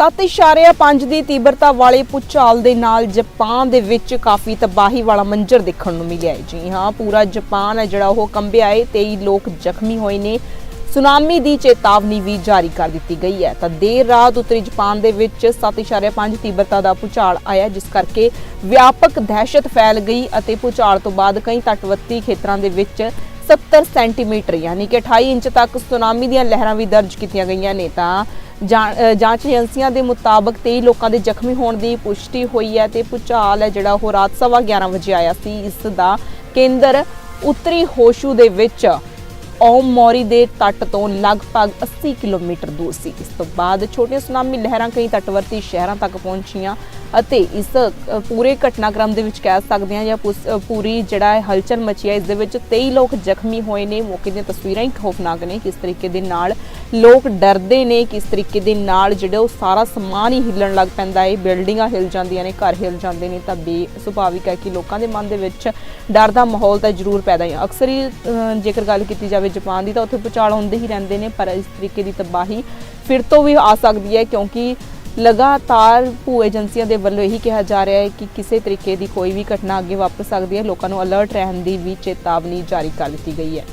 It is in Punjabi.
7.5 ਦੀ ਤੀਬਰਤਾ ਵਾਲੇ ਭੂਚਾਲ ਦੇ ਨਾਲ ਜਾਪਾਨ ਦੇ ਵਿੱਚ ਕਾਫੀ ਤਬਾਹੀ ਵਾਲਾ ਮੰਜ਼ਰ ਦੇਖਣ ਨੂੰ ਮਿਲਿਆ ਹੈ। ਜੀ ਹਾਂ, ਪੂਰਾ ਜਾਪਾਨ ਹੈ ਜਿਹੜਾ ਉਹ ਕੰਬਿਆ ਹੈ। 23 ਲੋਕ ਜ਼ਖਮੀ ਹੋਏ ਨੇ। ਸੁਨਾਮੀ ਦੀ ਚੇਤਾਵਨੀ ਵੀ ਜਾਰੀ ਕਰ ਦਿੱਤੀ ਗਈ ਹੈ। ਤਾਂ ਦੇਰ ਰਾਤ ਉੱਤਰੀ ਜਾਪਾਨ ਦੇ ਵਿੱਚ 7.5 ਤੀਬਰਤਾ ਦਾ ਭੂਚਾਲ ਆਇਆ, ਜਿਸ ਕਰਕੇ ਵਿਆਪਕ ਦਹਿਸ਼ਤ ਫੈਲ ਗਈ ਅਤੇ ਭੂਚਾਲ ਤੋਂ ਬਾਅਦ ਕਈ ਤਟਵਰਤੀ ਖੇਤਰਾਂ ਦੇ ਵਿੱਚ 70 ਸੈਂਟੀਮੀਟਰ, ਯਾਨੀ ਕਿ 28 ਇੰਚ ਤੱਕ ਸੁਨਾਮੀ ਦੀਆਂ ਲਹਿਰਾਂ ਵੀ ਦਰਜ ਕੀਤੀਆਂ ਗਈਆਂ ਨੇ। ਤਾਂ ਜਾਂਚ ਏਜੰਸੀਆਂ ਦੇ ਮੁਤਾਬਕ 23 ਲੋਕਾਂ ਦੇ ਜ਼ਖਮੀ ਹੋਣ ਦੀ ਪੁਸ਼ਟੀ ਹੋਈ ਹੈ ਤੇ ਭੂਚਾਲ ਹੈ ਜਿਹੜਾ ਉਹ ਰਾਤ ਸਵਾ 11 ਵਜੇ ਆਇਆ ਸੀ। ਇਸ ਦਾ ਕੇਂਦਰ ਉੱਤਰੀ ਹੋਸ਼ੂ ਦੇ ਵਿੱਚ ਓਮ ਮੋਰੀ ਦੇ ਤੱਟ ਤੋਂ ਲਗਭਗ 80 ਕਿਲੋਮੀਟਰ ਦੂਰ ਸੀ। ਇਸ ਤੋਂ ਬਾਅਦ ਛੋਟੀਆਂ ਸੁਨਾਮੀ ਲਹਿਰਾਂ ਕਈ ਤਟਵਰਤੀ ਸ਼ਹਿਰਾਂ ਤੱਕ ਪਹੁੰਚੀਆਂ। ਅਤੇ ਇਸ ਪੂਰੇ ਘਟਨਾਕ੍ਰਮ ਦੇ ਵਿੱਚ ਕਹਿ ਸਕਦੇ ਹਾਂ ਜਾਂ ਪੁਸ- ਪੂਰੀ ਜਿਹੜਾ ਹੈ ਹਲਚਲ ਮਚੀ ਹੈ, ਇਸ ਦੇ ਵਿੱਚ 23 ਲੋਕ ਜ਼ਖਮੀ ਹੋਏ ਨੇ। ਮੌਕੇ ਦੀਆਂ ਤਸਵੀਰਾਂ ਹੀ ਖੌਫਨਾਕ ਨੇ, ਕਿਸ ਤਰੀਕੇ ਦੇ ਨਾਲ ਲੋਕ ਡਰਦੇ ਨੇ, ਕਿਸ ਤਰੀਕੇ ਦੇ ਨਾਲ ਜਿਹੜਾ ਉਹ ਸਾਰਾ ਸਮਾਨ ਹੀ ਹਿੱਲਣ ਲੱਗ ਪੈਂਦਾ ਹੈ। ਬਿਲਡਿੰਗਾਂ ਹਿੱਲ ਜਾਂਦੀਆਂ ਨੇ, ਘਰ ਹਿੱਲ ਜਾਂਦੇ ਨੇ, ਤਾਂ ਬੇ ਸੁਭਾਵਿਕ ਹੈ ਕਿ ਲੋਕਾਂ ਦੇ ਮਨ ਦੇ ਵਿੱਚ ਡਰ ਦਾ ਮਾਹੌਲ ਤਾਂ ਜ਼ਰੂਰ ਪੈਦਾ ਹੈ। ਅਕਸਰ ਹੀ ਜੇਕਰ ਗੱਲ ਕੀਤੀ ਜਾਵੇ ਜਾਪਾਨ ਦੀ, ਤਾਂ ਉੱਥੇ ਭੂਚਾਲ ਹੁੰਦੇ ਹੀ ਰਹਿੰਦੇ ਨੇ, ਪਰ ਇਸ ਤਰੀਕੇ ਦੀ ਤਬਾਹੀ ਫਿਰ ਤੋਂ ਵੀ ਆ ਸਕਦੀ ਹੈ, ਕਿਉਂਕਿ ਲਗਾਤਾਰ ਭੂ ਏਜੰਸੀਆਂ ਦੇ ਵੱਲੋਂ ਇਹੀ ਕਿਹਾ ਜਾ ਰਿਹਾ ਹੈ ਕਿ ਕਿਸੇ ਤਰੀਕੇ ਦੀ ਕੋਈ ਵੀ ਘਟਨਾ ਅੱਗੇ ਵਾਪਰ ਸਕਦੀ ਹੈ। ਲੋਕਾਂ ਨੂੰ ਅਲਰਟ ਰਹਿਣ ਦੀ ਵੀ ਚੇਤਾਵਨੀ ਜਾਰੀ ਕਰ ਦਿੱਤੀ ਗਈ ਹੈ।